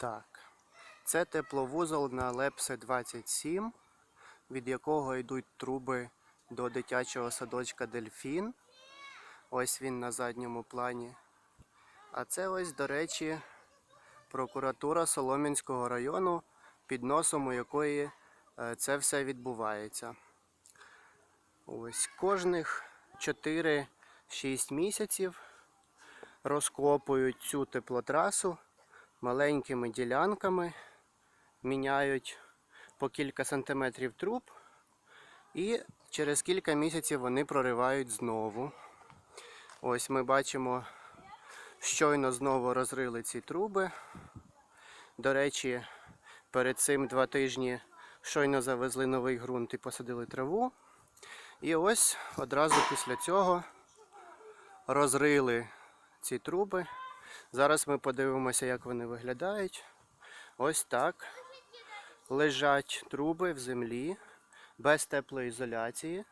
Так. Це тепловузол на Лепсе 27, від якого йдуть труби до дитячого садочка Дельфін. Ось він на задньому плані. А це ось, до речі, прокуратура Солом'янського району, під носом у якої е, це все відбувається. Ось кожних 4-6 місяців розкопують цю теплотрасу маленькими ділянками, міняють по кілька сантиметрів труб, і через кілька місяців вони проривають знову. Ось ми бачимо, щойно знову розрили ці труби. До речі, перед цим два тижні щойно завезли новий ґрунт і посадили траву. І ось одразу після цього розрили ці труби. Зараз ми подивимося, як вони виглядають. Ось так. Лежать труби в землі без теплоізоляції.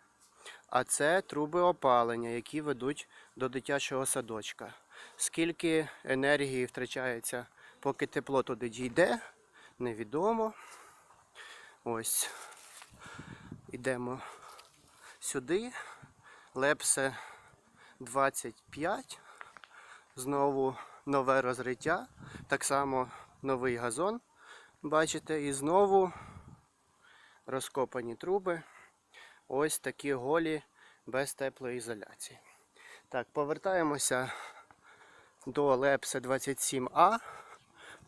А це труби опалення, які ведуть до дитячого садочка. Скільки енергії втрачається, поки тепло туди дійде, невідомо. Ось. Ідемо сюди. Лепсе 25. Знову нове розриття. Так само новий газон. Бачите, і знову розкопані труби. Ось такі голі без теплоізоляції. Так, повертаємося до Лепсе 27А,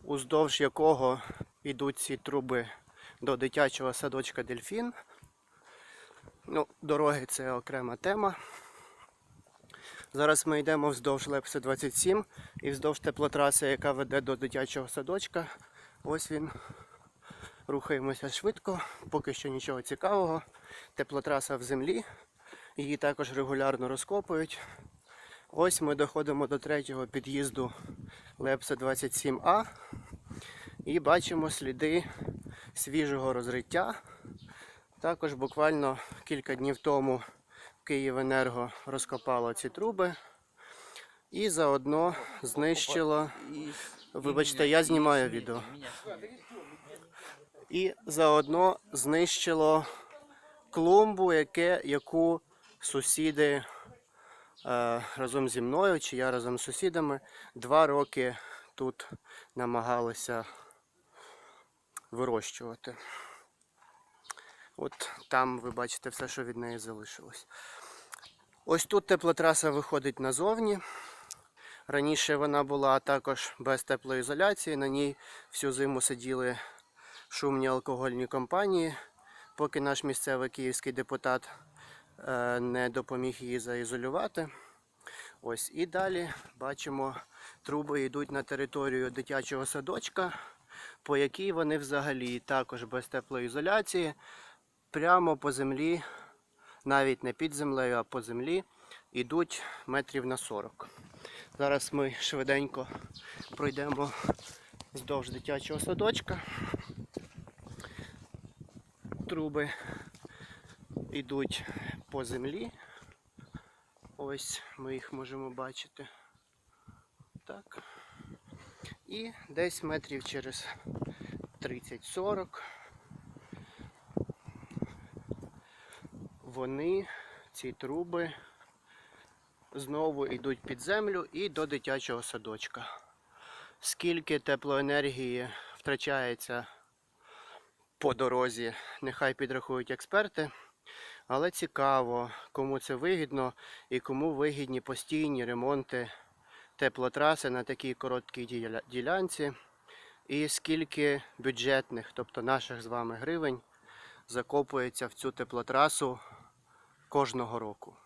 уздовж якого йдуть ці труби до дитячого садочка Дельфін. Ну, дороги це окрема тема. Зараз ми йдемо вздовж Лепси 27 і вздовж теплотраси, яка веде до дитячого садочка. Ось він. Рухаємося швидко, поки що нічого цікавого. Теплотраса в землі, її також регулярно розкопують. Ось ми доходимо до третього під'їзду Лепса 27А і бачимо сліди свіжого розриття. Також буквально кілька днів тому Київенерго розкопало ці труби і заодно знищило. Вибачте, я знімаю відео. І заодно знищило клумбу, яке, яку сусіди е, разом зі мною, чи я разом з сусідами два роки тут намагалися вирощувати. От там ви бачите все, що від неї залишилось. Ось тут теплотраса виходить назовні. Раніше вона була також без теплоізоляції. На ній всю зиму сиділи шумні алкогольні компанії, поки наш місцевий київський депутат е, не допоміг її заізолювати. Ось і далі бачимо, труби йдуть на територію дитячого садочка, по якій вони взагалі також без теплоізоляції, прямо по землі, навіть не під землею, а по землі, йдуть метрів на 40. Зараз ми швиденько пройдемо вздовж дитячого садочка. Труби йдуть по землі. Ось ми їх можемо бачити. Так. І десь метрів через 30-40 вони, ці труби, знову йдуть під землю і до дитячого садочка. Скільки теплоенергії втрачається по дорозі, нехай підрахують експерти. Але цікаво, кому це вигідно і кому вигідні постійні ремонти теплотраси на такій короткій ділянці. І скільки бюджетних, тобто наших з вами гривень, закопується в цю теплотрасу кожного року.